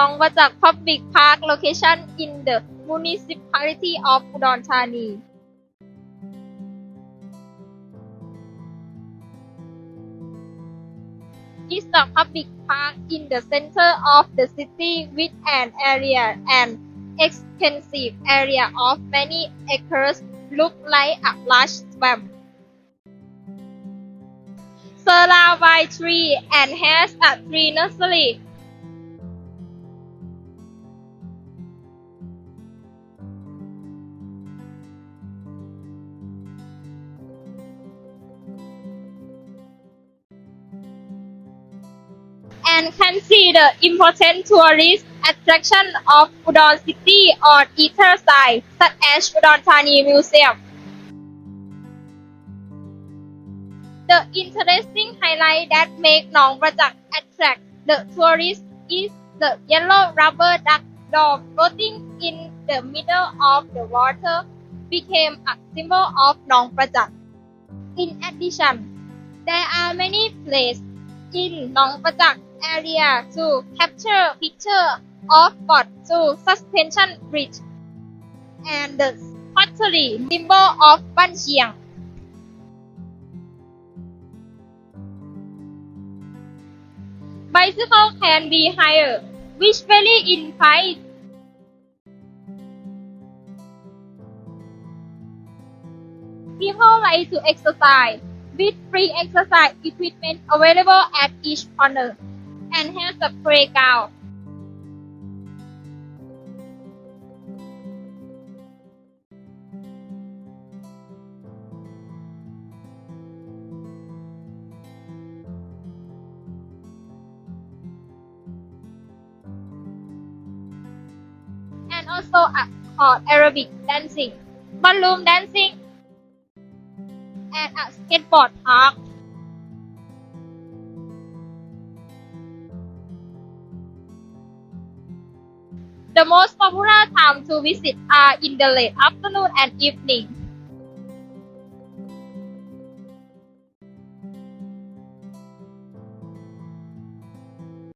Nong Pajak Public Park location in the municipality of Udon Thani. Is a public park in the center of the city with an area and extensive area of many acres look like a large swamp. Surrounded by trees and has a tree nursery. And can see the important tourist attraction of Udon City on either side, such as Udon Thani Museum. The interesting highlight that make Nong Prajak attract the tourists is the yellow rubber duck dog floating in the middle of the water became a symbol of Nong Prajak. In addition, there are many places in Nong Prajak area to capture picture of boat to suspension bridge and the pottery symbol of Ban. Bicycle can be higher, which vary in price. People like to exercise with free exercise equipment available at each corner and has a playground. And also a called Arabic dancing, ballroom dancing, and a skateboard park. The most popular time to visit are in the late afternoon and evening.